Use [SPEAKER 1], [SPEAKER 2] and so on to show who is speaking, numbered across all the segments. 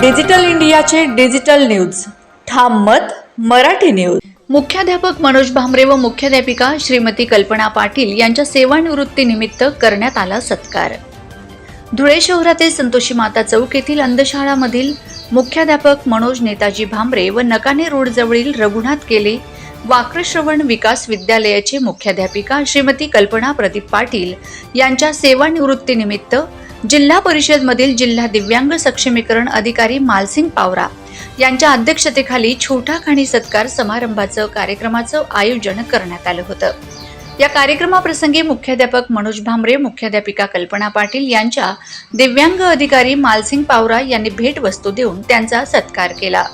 [SPEAKER 1] Digital इंडियाचे digital news. ठाम मत मराठी न्यूज.
[SPEAKER 2] मुख्याध्यापक मनोज भांबरे व मुख्याध्यापिका श्रीमती कल्पना पाटील यांच्या सेवानिवृत्तीनिमित्त करण्यात आला सत्कार. धुळे शहरातील संतोषी माता चौक येथील अंधशाळामधील मुख्याध्यापक मनोज नेताजी भांबरे व नकाने रोड जवळील रघुनाथ केले वाक्रश्रवण विकास विद्यालयाचे मुख्याध्यापिका श्रीमती कल्पना प्रदीप पाटील यांच्या सेवानिवृत्तीनिमित्त जिल्हा परिषदमधील जिल्हा दिव्यांग सक्षमीकरण अधिकारी मालसिंग पावरा यांच्या अध्यक्षतेखाली छोटा खाणी सत्कार समारंभाचं कार्यक्रमाचं आयोजन करण्यात आलं होतं. या कार्यक्रमाप्रसंगी मुख्याध्यापक मनोज भांबरे मुख्याध्यापिका कल्पना पाटील यांच्या दिव्यांग अधिकारी मालसिंग पावरा यांनी भेटवस्तू देऊन त्यांचा सत्कार केला.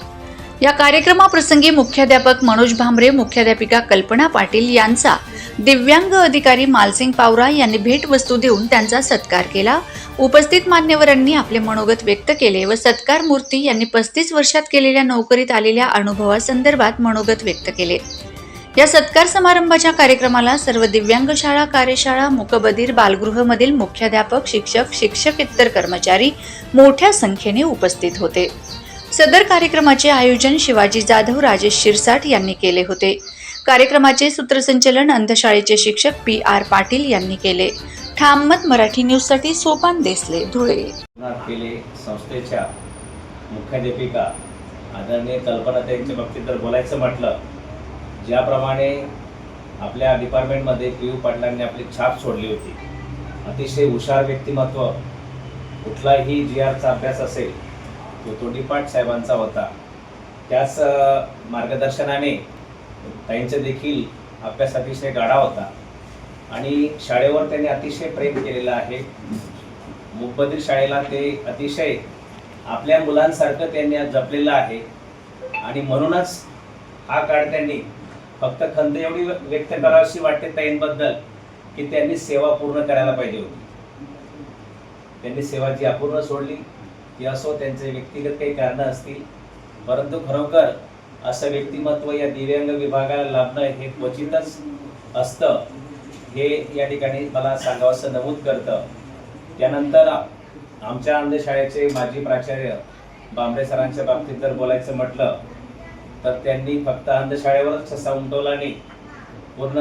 [SPEAKER 2] या कार्यक्रमाप्रसंगी मुख्याध्यापक मनोज भांबरे मुख्याध्यापिका कल्पना पाटील यांचा दिव्यांग अधिकारी मालसिंग पावरा यांनी भेटवस्तू देऊन त्यांचा सत्कार केला. उपस्थित मान्यवरांनी आपले मनोगत व्यक्त केले व सत्कार मूर्ती यांनी पस्तीस वर्षात केलेल्या नोकरीत आलेल्या अनुभवासंदर्भात मनोगत व्यक्त केले. या सत्कार समारंभाच्या कार्यक्रमाला सर्व दिव्यांग शाळा कार्यशाळा मुकबधीर बालगृहमधील मुख्याध्यापक शिक्षक शिक्षकेतर कर्मचारी मोठ्या संख्येने उपस्थित होते. सदर कार्यक्रमाचे आयोजन शिवाजी जाधव राजेश शिरसाट यांनी केले होते. कार्यक्रमाचे सूत्रसंचलन अंधशाळेचे शिक्षक पी आर पाटील यांनी केले. ठाममत मराठी न्यूजसाठी सोपान देसले धुळे.
[SPEAKER 3] केले संस्थेच्या मुख्याध्यापिका आदरणीय कल्पना त्यांच्या बाबतीत जर बोलायचं म्हटलं ज्याप्रमाणे आपल्या डिपार्टमेंटमध्ये पी यू पाटलांनी आपली छाप सोडली होती अतिशय हुशार व्यक्तिमत्व कुठलाही जी आरचा अभ्यास असेल तो तोंडीपाठ साहेबांचा होता. त्याच मार्गदर्शनाने ताईंचा देखील अभ्यास अतिशय गाढा होता. आणि शाळेवर त्यांनी अतिशय प्रेम केलेलं आहे. मुकबधीर शाळेला ते अतिशय आपल्या मुलांसारखं त्यांनी जपलेलं आहे. आणि म्हणूनच हा काळ त्यांनी फक्त खंत एवढी व्यक्त करावीशी वाटते ताईंबद्दल की त्यांनी सेवा पूर्ण करायला पाहिजे होती. त्यांनी सेवा जी अपूर्ण सोडली ती असो त्यांचे व्यक्तिगत काही कारणं असतील परंतु खरोखर असं व्यक्तिमत्व या दिव्यांग विभागाला लाभणं हे क्वचितच असतं. हे या ठिकाणी मला सांगावंसं नमूद करतं. त्यानंतर आमच्या अंधशाळेचे माजी प्राचार्य बांबरे सरांच्या बाबतीत जर बोलायचं म्हटलं तर त्यांनी फक्त अंधशाळेवरच ठसा उमटवला नाही पूर्ण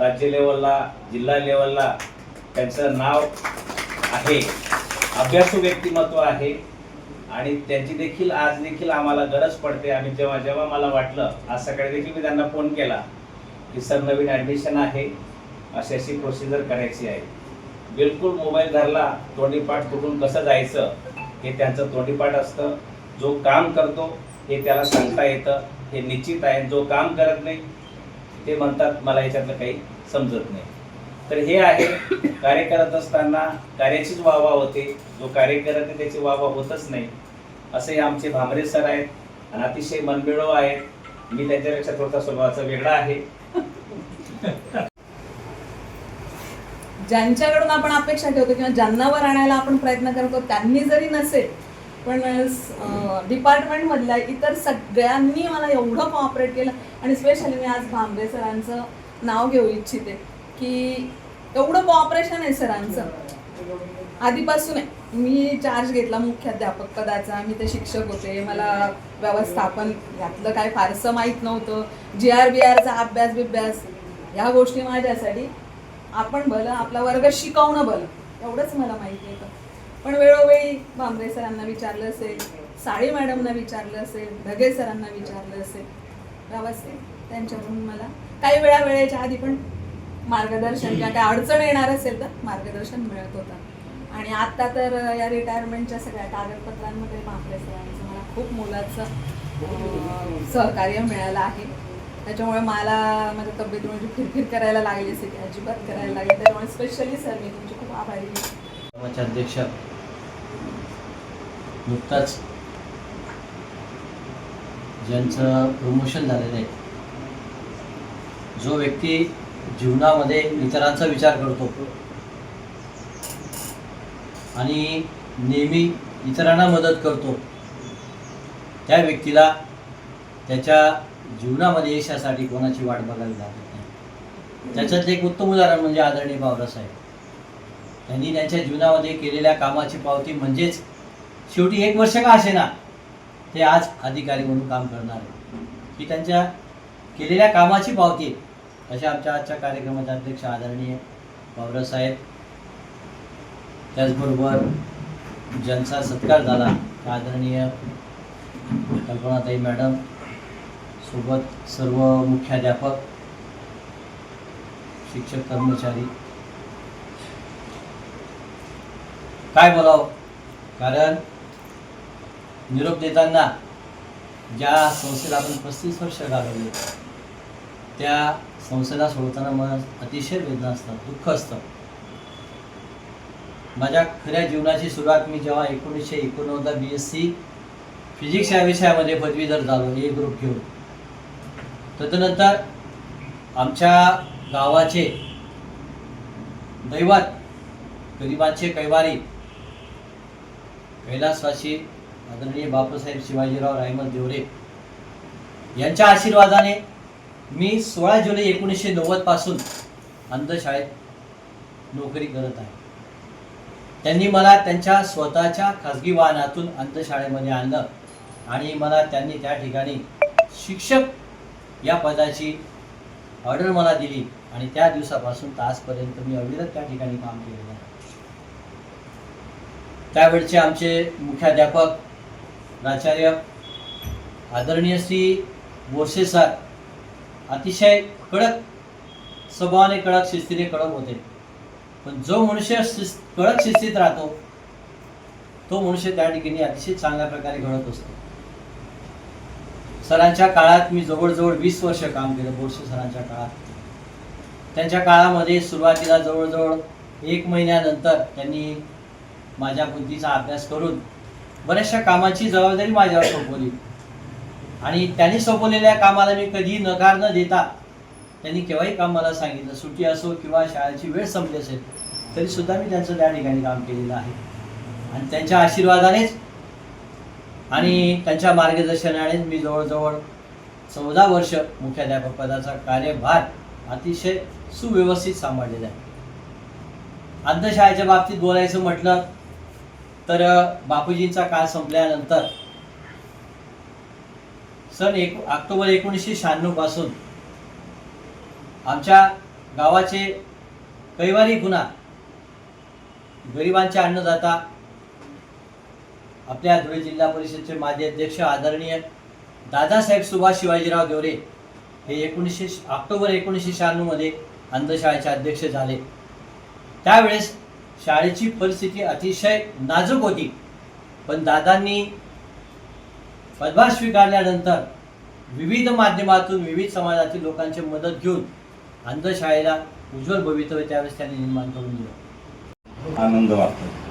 [SPEAKER 3] राज्य लेवलला जिल्हा लेवलला त्यांचं नाव आहे अभ्यासू व्यक्तिमत्व आहे. आणि त्यांची देखील आज देखील आम्हाला गरज पडते. आणि जेव्हा जेव्हा मला वाटलं आज सकाळी देखील मी त्यांना फोन केला की सर नवीन ॲडमिशन आहे. अशी अशी प्रोसिजर करायची आहे. बिलकुल मोबाईल धरला तोंडीपाठ कुठून कसं जायचं हे त्यांचं तोंडीपाठ असतं. जो काम करतो हे त्याला सांगता येतं. हे निश्चित आहे. जो काम करत नाही ते म्हणतात मला याच्यातलं काही समजत नाही. तर हे आहे. कार्य करत असताना कार्याचीच वाहवा होते. जो कार्य करत आहे त्याची वाहवा होतच नाही. असे आमचे भामरे सर आहेत. आणि अतिशय मनमिळव आहेत. मी त्यांच्यापेक्षा थोडासा स्वभावाचा वेगळा आहे.
[SPEAKER 4] ज्यांच्याकडून आपण अपेक्षा ठेवतो किंवा ज्यांनावर आणायला आपण प्रयत्न करतो त्यांनी जरी नसेल पण डिपार्टमेंटमधल्या इतर सगळ्यांनी मला एवढं कॉपरेट केलं आणि स्पेशली मी आज भांबे सरांचं नाव घेऊ इच्छिते की एवढं कॉपरेशन आहे सरांचं. आधीपासून आहे मी चार्ज घेतला मुख्याध्यापक पदाचा मी ते शिक्षक होते मला व्यवस्थापन यातलं काय फारसं माहीत नव्हतं. जी आर बी आरचा अभ्यास बिभ्यास ह्या गोष्टी माझ्यासाठी आपण भलं आपला वर्ग शिकवणं भलं. एवढंच मला माहिती होतं. पण वेळोवेळी भांबरे सरांना विचारलं असेल साळी मॅडमना विचारलं असेल ढगे सरांना विचारलं असेल व्यवस्थित त्यांच्याकडून मला काही वेळा वेळेच्या आधी पण मार्गदर्शन किंवा काय अडचण येणार असेल तर मार्गदर्शन मिळत होतं. आणि आत्ता तर या रिटायरमेंटच्या सगळ्या कागदपत्रांमध्ये भांबरे सरांचं मला खूप मोलाचं सहकार्य मिळालं आहे. त्याच्यामुळे मला माझ्या तब्येत म्हणजे फिरफिर करायला लागली असेल की अजिबात करायला लागली त्यामुळे स्पेशली सर मी तुमचे खूप आभारी आहे.
[SPEAKER 5] अध्यक्ष नुकताच ज्यांचं प्रमोशन झालेलं आहे जो व्यक्ती जीवनामध्ये इतरांचा विचार करतो आणि नेहमी इतरांना मदत करतो त्या व्यक्तीला त्याच्या जीवनामध्ये यशासाठी कोणाची वाट बघावी लागत नाही. त्याच्यातलं एक उत्तम उदाहरण म्हणजे आदरणीय बावरासाहेब त्यांनी त्यांच्या जीवनामध्ये केलेल्या कामाची पावती म्हणजेच शेवटी एक वर्ष का असे ना ते आज अधिकारी म्हणून काम करणार ही त्यांच्या केलेल्या कामाची पावती अशा आमच्या आजच्या कार्यक्रमाचे अध्यक्ष आदरणीय साहेब. त्याचबरोबर ज्यांचा सत्कार झाला आदरणीय कल्पनाताई मॅडम सोबत सर्व मुख्याध्यापक शिक्षक कर्मचारी. काय बोलावं? कारण निरोप देताना ज्या संस्थेला आपण पस्तीस वर्ष घालवले त्या संस्थेला सोडताना मला अतिशय वेदना असतात दुःख असतं. माझ्या खऱ्या जीवनाची सुरुवात मी जेव्हा एकोणीसशे एकोणनव्वदला बी एस सी फिजिक्स या विषयामध्ये पदवीधर झालो ए ग्रुप घेऊन. तदनंतर आमच्या गावाचे दैवत गरिबांचे कैवारी कैलासवासी आदरणीय बापूसाहेब शिवाजीराव रायमल देवरे यांच्या आशीर्वादाने मी सोळा जुलै एकोणीसशे नव्वदपासून अंधशाळेत नोकरी करत आहे. त्यांनी मला त्यांच्या स्वतःच्या खाजगी वाहनातून अंधशाळेमध्ये आणलं आणि मला त्यांनी त्या ठिकाणी शिक्षक या पदाची ऑर्डर मला दिली आणि त्या दिवसापासून तासपर्यंत मी अविरत त्या ठिकाणी काम केलेलं आहे. त्यावेळचे आमचे मुख्याध्यापक प्राचार्य आदरणीय श्री बोरसे सर अतिशय कडक स्वभावाने कडक शिस्तीने कडक होते. पण जो मनुष्य कडक शिस्तीत राहतो तो मनुष्य त्या ठिकाणी अतिशय चांगल्या प्रकारे घडत असतो. सरांच्या काळात मी जवळजवळ वीस वर्ष काम केलं बोरसे सरांच्या काळात. त्यांच्या काळामध्ये सुरुवातीला जवळजवळ एक महिन्यानंतर त्यांनी माझ्या बुद्धीचा अभ्यास करून बऱ्याचशा कामाची जबाबदारी माझ्यावर सोपवली. आणि त्यांनी सोपवलेल्या कामाला मी कधी नकार न देता त्यांनी केव्हाही काम मला सांगितलं. सुट्टी असो किंवा शाळेची वेळ संपली असेल तरीसुद्धा मी त्यांचं त्या ठिकाणी काम केलेलं आहे. आणि त्यांच्या आशीर्वादानेच आणि त्यांच्या मार्गदर्शनाने मी जवळजवळ चौदा वर्ष मुख्याध्यापक पदाचा कार्यभार अतिशय सुव्यवस्थित सांभाळलेला आहे. अंधशाळेच्या बाबतीत बोलायचं म्हटलं तर बापूजींचा काळ संपल्यानंतर सन एक ऑक्टोबर एकोणीसशे शहाण्णवपासून आमच्या गावाचे कैवारी गुन्हा गरिबांचे अन्नदाता आपल्या धुळे जिल्हा परिषदचे माजी अध्यक्ष आदरणीय दादासाहेब सुभाष शिवाजीराव देवरे हे एकोणीसशे ऑक्टोबर एकोणीसशे शहाण्णवमध्ये अंधशाळेचे अध्यक्ष झाले. त्यावेळेस शाळेची परिस्थिती अतिशय नाजूक होती. पण दादांनी पदभार स्वीकारल्यानंतर विविध माध्यमातून विविध समाजातील लोकांची मदत घेऊन अंधशाळेला उज्ज्वल भवितव्य त्यावेळेस त्यांनी निर्माण करून दिलं.
[SPEAKER 6] आनंद वाटतो.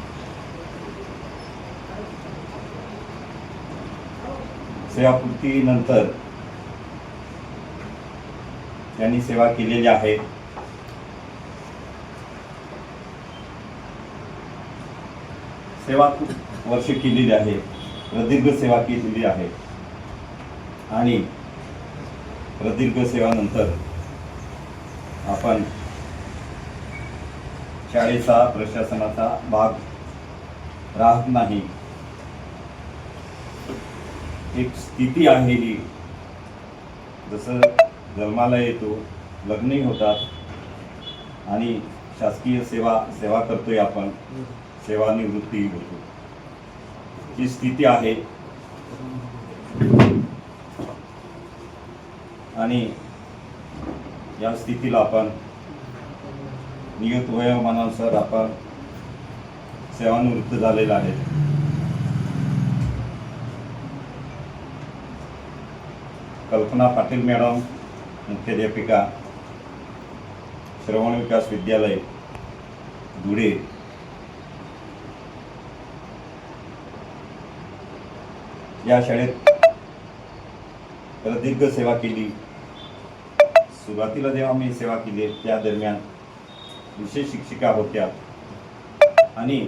[SPEAKER 6] सेवापूर्तीनंतर त्यांनी सेवा केलेली आहे. सेवा खूप वर्ष केलेली आहे. प्रदीर्घ सेवा केलेली आहे. आणि प्रदीर्घ सेवानंतर आपण शाळेचा प्रशासनाचा भाग राहत नाही. एक स्थिती आहे ही जसं जन्माला येतो लग्नही होतात आणि शासकीय सेवा सेवा करतोय आपण सेवानिवृत्तीही होतो. ही स्थिती आहे. आणि या स्थितीला आपण नियत वयोमानानुसार आपण सेवानिवृत्त झालेला आहे. कल्पना पाटील मॅडम मुख्याध्यापिका श्रवण विकास विद्यालय धुळे. या शाळेत प्रदीर्घ सेवा केली. सुरुवातीला जेव्हा मी सेवा केली त्या दरम्यान विशेष शिक्षिका होत्या. आणि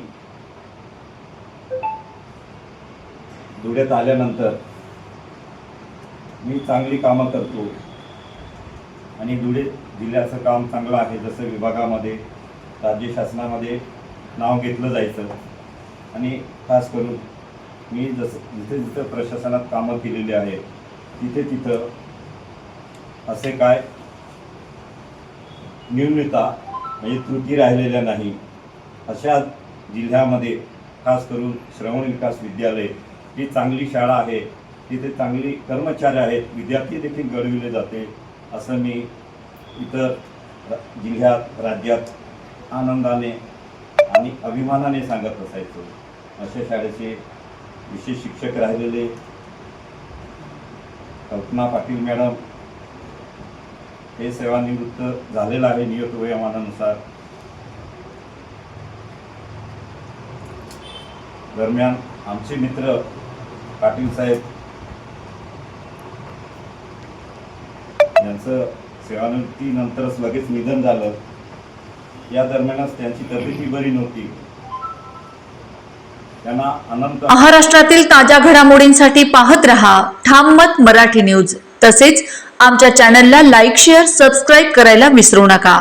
[SPEAKER 6] धुळ्यात आल्यानंतर मी चांगली कामं करतो. आणि धुळे जिल्ह्याचं काम चांगलं आहे जसं विभागामध्ये राज्य शासनामध्ये नाव घेतलं जायचं. आणि खास करून मी जसं जिथे जिथं प्रशासनात कामं केलेली आहेत तिथे तिथं असे काय न्यूनता म्हणजे त्रुटी राहिलेल्या नाही. अशा जिल्ह्यामध्ये खास करून श्रवण विकास विद्यालय ही चांगली शाळा आहे. तिथे चांगली कर्मचारी आहेत विद्यार्थी देखील घडविले जाते असं मी इतर जिल्ह्यात राज्यात आनंदाने आणि अभिमानाने सांगत असायचो. अशा शाळेचे विशेष शिक्षक राहिलेले कल्पना पाटील मॅडम हे सेवानिवृत्त झालेलं आहे नियत वयोमानानुसार. दरम्यान आमचे मित्र पाटील साहेब यांचं सेवानिवृत्तीनंतरच लगेच निधन झालं. या दरम्यानच त्यांची तब्येती बरी नव्हती. त्यांना अनंत
[SPEAKER 2] महाराष्ट्रातील ताज्या घडामोडींसाठी पाहत रहा ठाम मत मराठी न्यूज. तसेच आमच्या चॅनलला लाईक शेअर सबस्क्राईब करायला विसरू नका.